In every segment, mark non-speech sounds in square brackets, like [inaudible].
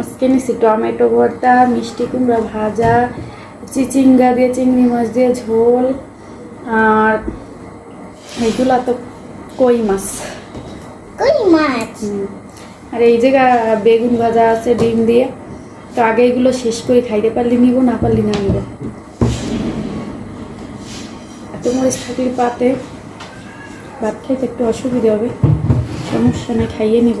আজকে নিচ্ছি টমেটো ভর্তা মিষ্টি কুমড়া ভাজা চিচিঙ্গা দিয়ে চিংড়ি মাছ দিয়ে ঝোল আর এইগুলো তো কই মাছ? কই মাছ? আর এই জায়গা বেগুন ভাজা আছে ডিম দিয়ে তো আগে এগুলো শেষ করে খাইতে পারলে নিব না পারলে না নিব? এত মরিচ থাকলে পাতে ভাত খাইতে একটু অসুবিধা হবে সমস্যা নেই খাইয়ে নিব।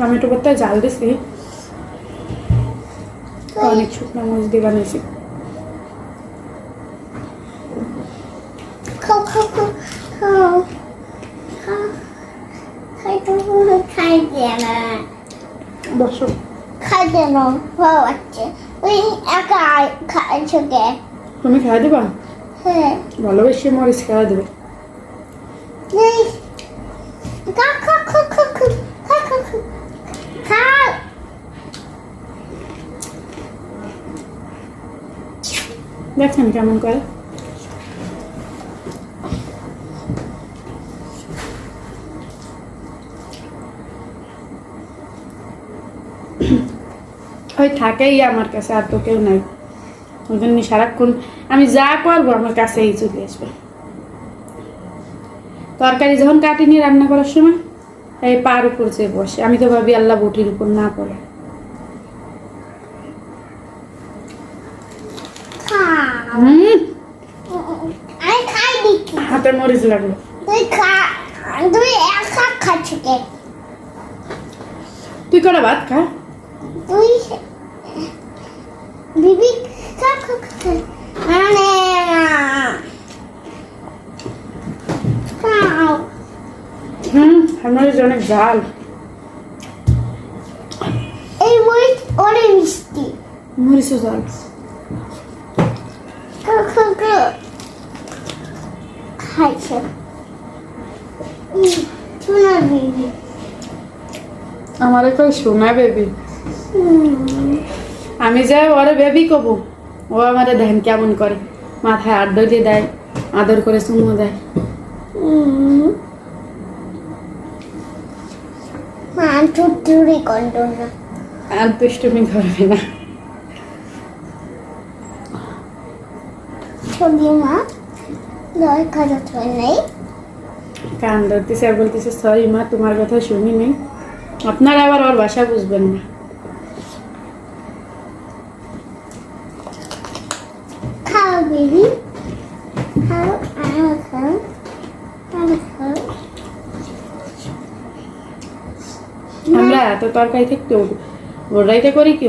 টমেটো ভর্তা জাল দিছি। অনেক শুকনো মরিচ দিয়ে বানিয়েছি। খাই খাই বসো। খাই দিয়ে না ভালো লাগছে। ওই একা খাইছো কে তুমি খাই দেবা? হ্যাঁ। ভালোবেসে মরিচ খাওয়া দেবে। খা খা খা খা খা খাও দেখছেন কেমন করে? ওই থাকেই আমার কাছে, আর তো কেউ নাই। ওই জন্য সারাক্ষণ আমি যা করব আমার কাছেই চলে আসবে। তরকারি যখন কাটিনি রান্না করার সময়, এই পার উপর যে বসে, আমি তো ভাবি আল্লাহ বটির উপর না পড়ে খাও হুম আমি খাই দিচ্ছি হাতে মরিচ লাগল। তুই খা তুই একা খাচ্ছ কে? তুই করে ভাত খা? তুই বিবি খা খা খা খা। মানে হুম অনেক ঝাল। এই মরিচ অনেক মিষ্টি। মরিচও ঝাল। খাইছে শোনা বিবি। আমার কই সোনা বেবি? আমি যাই ওরে বেবি কব ও আমারে দেখেন কেমন করে। মাথায় আড্ডা দিয়ে দেয় আদর করে চুমো দেয়। হুম। মা চুরি করতো না। আর দুষ্টুমি ধরবে না। ছবি মা। কান ধরতেছে আর বলতেছে সরি মা তোমার কথা শুনি নেই। আপনারা আবার ওর ভাষা বুঝবেন না। খাও বেবি। খাও আরও খাও আরও খাও। আমরা এত তরকারি থাকতে ওরাইটা করি কি?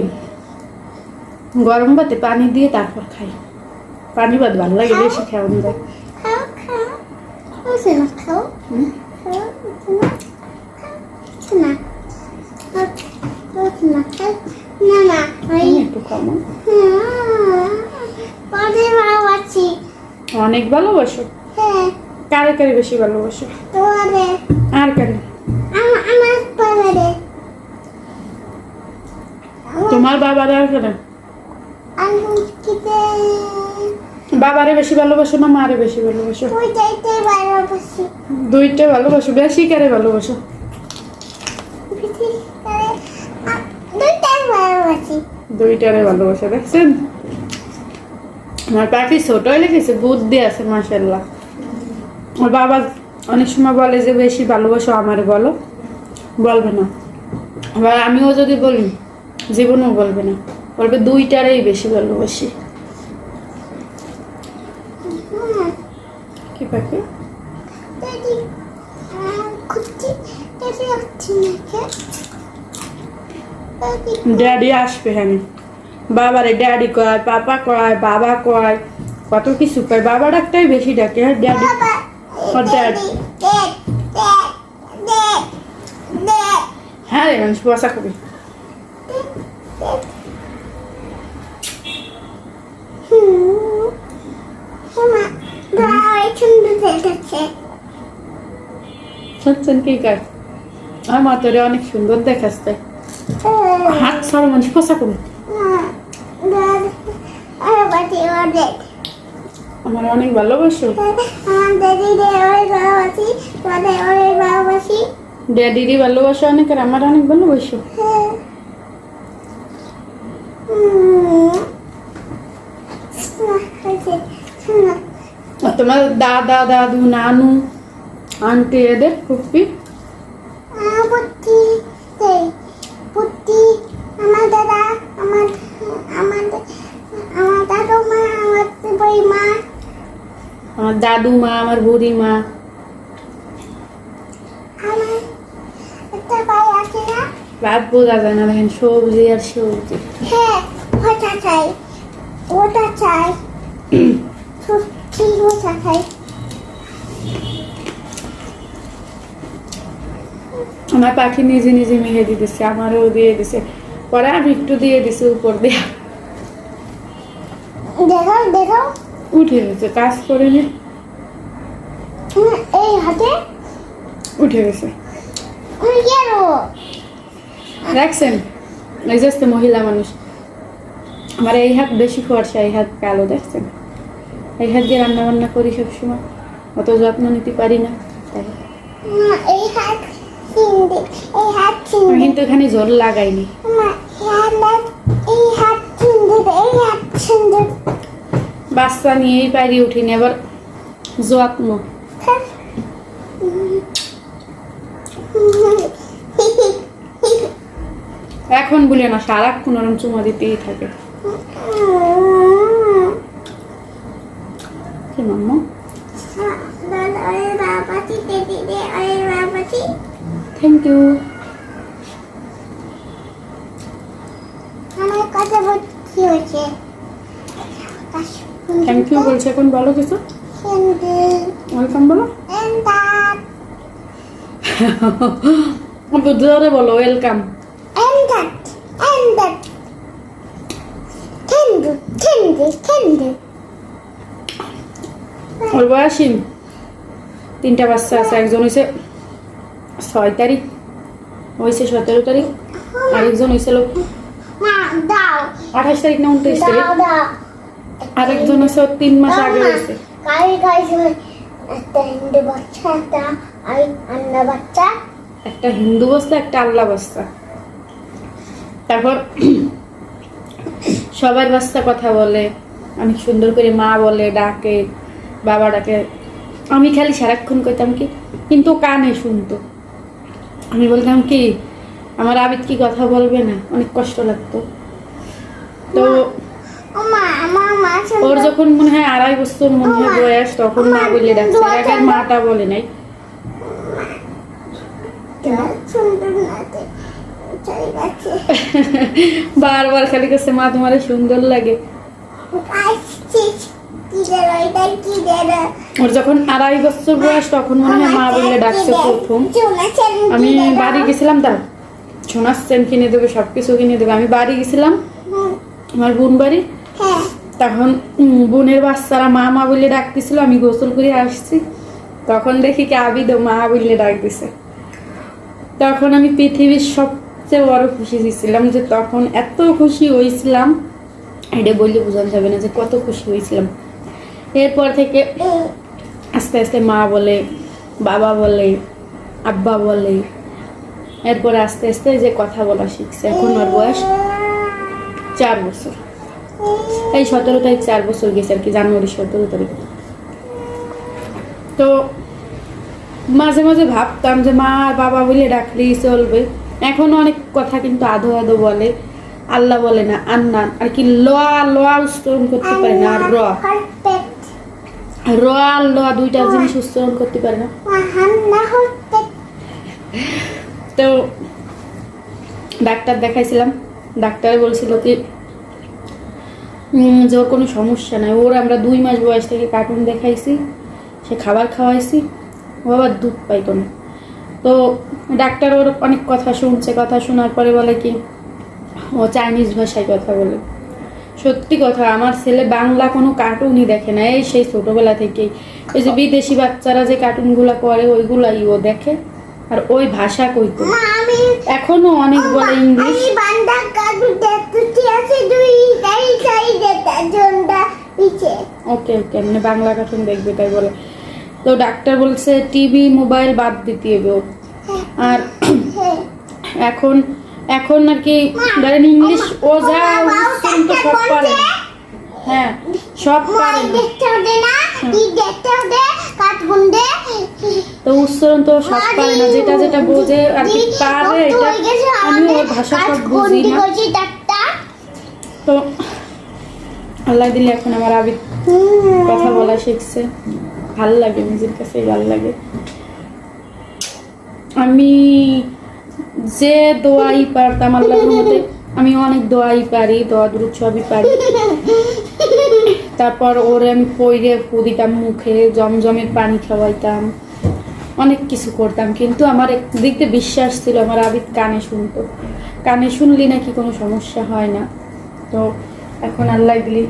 গরম ভাতে পানি দিয়ে তারপর খাই। পানি ভাত ভালো লাগে বেশি খাওয়ানো যায়। Você não falou? Hum? অনেক ভালোবাসো? কারে কারে বেশি ভালোবাসো? আর কারে? তোমার বাবারে আর কারে? বাবারে বেশি ভালোবাসো না মারে বেশি ভালোবাসো? দুইটা ভালোবাসো বেশি কারে ভালোবাসো। দুইটারে ভালোবাসো দেখছেন? আমার পাখি ছোট হয়ে গেছে বুদ্ধি আছে মাসাল্লাহ ওর বাবা অনেক সময় বলে যে বেশি ভালোবাসো আমারে বলো। বলবে না। আবার আমিও যদি বলি জীবনেও বলবে না। বলবে দুইটারেই বেশি ভালোবাসি। কি পাখি? ড্যাডি আসবে হ্যাঁ বাবারে ড্যাডি কয় পাপা কয় বাবা কয়। কত কিছু কয় বাবা ডাকটাই বেশি ডাকে হ্যাঁ ড্যাডি আর হ্যাঁ রে মানুষ বসা খাবি হুম শুনছেন কি কাজ আমার তোরে অনেক সুন্দর দেখাচ্ছে। হাত সর বাটি অর্ধেক আমার অনেক। ভালোবাসো। ড্যাডিরই ভালোবাসো অনেক আর আমার অনেক ভালোবাসো। আর তোমার দাদা দাদু নানু আন্টি এদের পুত্তি আমার দাদা আমার আমার আমার দাদু মা আমার বই মা। আমার দাদু মা আমার বুড়ি মা। রাত বোঝা যায় না? দেখেন সবজি আর সবজি। হ্যাঁ ওটা চাই ওটা চাই। [clears throat] আমার পাখি নিজে নিজে মেহেদি দিছে আমারও দিয়ে দিছে। পরে আমি একটু দিয়ে দিছি উপর দিয়ে। দেখো দেখো। উঠে গেছে কাজ করে নি। এই হাতে। উঠে গেছে। দেখছেন এই যে মহিলা মানুষ। আমার এই হাত বেশি ফর্সা এই হাত কালো দেখছেন? এই হাত দিয়ে রান্না বান্না করি সবসময়। অত যত্ন নিতে পারি না তাই। কিন্তু এখানে জল লাগাইনি। বাচ্চা নিয়েই পারি উঠিনি আবার যত্ন। [laughs] এখন বলে না সারাক্ষণ ওরম চুমা দিতেই থাকে। কি মাম্মা? থ্যাংক ইউ আমার কথা ভর্তি হয়েছে থ্যাংক ইউ বলছে এখন বলো কিছু? ওয়েলকাম বলো। জোরে বলো ওয়েলকাম And that, and ওর বয়সী তিনটা বাচ্চা আছে, একজন হয়েছে ছয় তারিখ হয়েছে সতেরো তারিখ আরেকজন হয়েছিল আঠাশ তারিখ না উনত্রিশ তারিখ। আরেকজন হয়েছে তিন মাস আগে হয়েছে একটা হিন্দু বস্তা একটা আল্লাহ বাচ্চা। তারপর সবার বাচ্চা কথা বলে, অনেক সুন্দর করে মা বলে, ডাকে। বাবা ডাকে আমি খালি সারাক্ষণ কইতাম কি কিন্তু কানে শুনতো। আমি বলতাম কি আমার আবিদ কি কথা বলবে না? অনেক কষ্ট লাগতো। তো ওর যখন মনে হয় আড়াই বছর মনে হয় বয়স তখন মা বলে ডাকছে আগে মাটা বলে নাই। বারবার খালি কাছে মা তোমার সুন্দর লাগে আসছি কি দেব এটা কি দেব ওর যখন আড়াই বছর বয়স, তখন মনে হয় মা বললে ডাকছে প্রথম। আমি বাড়ি গেছিলাম তার সোনার কিনে দেবে কিনে দেবে। আমি বাড়ি গেছিলাম, আমার বোন বাড়ি। তখন বোনের বাচ্চারা মা মা বলে ডাকতেছিল, আমি গোসল করে আসছি। তখন দেখি কি আবিদ মা বললে ডাক দিছে। তখন আমি পৃথিবীর সবচেয়ে বড় খুশি দিয়েছিলাম যে তখন এত খুশি হয়েছিলাম। এটা বললে বোঝানো যাবে না যে কত খুশি হয়েছিলাম। এরপর থেকে আস্তে আস্তে মা বলে, বাবা বলে, আব্বা বলে। এরপরে আস্তে আস্তে যে কথা বলা শিখছে, এখন ওর বয়স চার বছর। এই সতেরো তারিখ চার বছর গেছে আর কি, জানুয়ারি সতেরো তারিখ। তো মাঝে মাঝে ভাবতাম যে, মা আর বাবা বলে ডাকলেই চলবে। এখন অনেক কথা কিন্তু আধো আধো বলে। আল্লাহ বলে না আন্নান আর কি, লোয়া লোয়া উচ্চারণ করতে পারে না, আর র। র আর দুইটা জিনিস উচ্চারণ করতে পারে না। তো ডাক্তার দেখাইছিলাম, ডাক্তার বলছিল কি যে ওর কোনো সমস্যা নাই। ওর আমরা দুই মাস বয়স থেকে কার্টুন দেখাইছি, সে খাবার খাওয়াইছি, ও আবার দুধ পাইতো না। তো ডাক্তার ওর অনেক কথা শুনছে, কথা শোনার পরে বলে কি, ও চাইনিজ ভাষায় কথা বলে। সত্যি কথা আমার ছেলে বাংলা কোনো কার্টুনই দেখে না। এই সেই ছোটবেলা থেকেই। ওই যে বিদেশি বাচ্চারা যে কার্টুনগুলো করে ওইগুলাই ও দেখে। আর ওই ভাষা কইতো মা এখনও অনেক বলে ইংলিশ। ওকে ওকে মানে বাংলা কার্টুন দেখবে তাই বলে। তো ডাক্তার বলছে টিভি মোবাইল বাদ দিতে হবে আর হ্যাঁ। এখন এখন আর কি ধরেন ইংলিশ ও যা উচ্চারণ তো সব পারে হ্যাঁ সব পারে তো উচ্চারণ তো সব পারে না, যেটা যেটা বোঝে আর কি পারে এটা আমি ওর ভাষা সব বুঝি না। তো আল্লাহ দিলে এখন আমার আবিদ কথা বলা শিখছে। ভালো লাগে, নিজের কাছে ভালো লাগে। আমি যে দোয়াই পারতাম আল্লাহর মধ্যে, আমি অনেক দোয়াই পারি, দোয়া দ্রুত সবই পারি। তারপর ওরে আমি পইরে ফু দিতাম মুখে জমজমের পানি খাওয়াইতাম, অনেক কিছু করতাম। কিন্তু আমার একদিক দিয়ে বিশ্বাস ছিল, আমার আবিদ কানে শুনতো। কানে শুনলি নাকি কোনো সমস্যা হয় না? তো এখন আল্লাহ দিলি।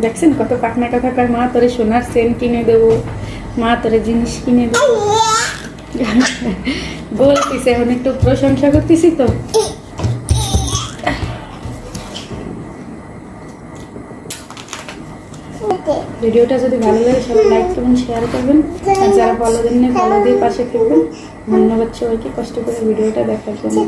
দেখছেন কত পাকনা কথা মা, তোরে সোনার সেন কিনে দেবো, মা, তোরে জিনিস কিনে দেবো। [laughs] বলতেছে এখন একটু প্রশংসা করতেছি তো। ভিডিওটা যদি ভালো লাগে, সবাই লাইক করবেন শেয়ার করবেন। আর যারা ফলো দেন না ফলো দিয়ে পাশে থাকবেন। ধন্যবাদ সবাইকে কষ্ট করে ভিডিওটা দেখার জন্য।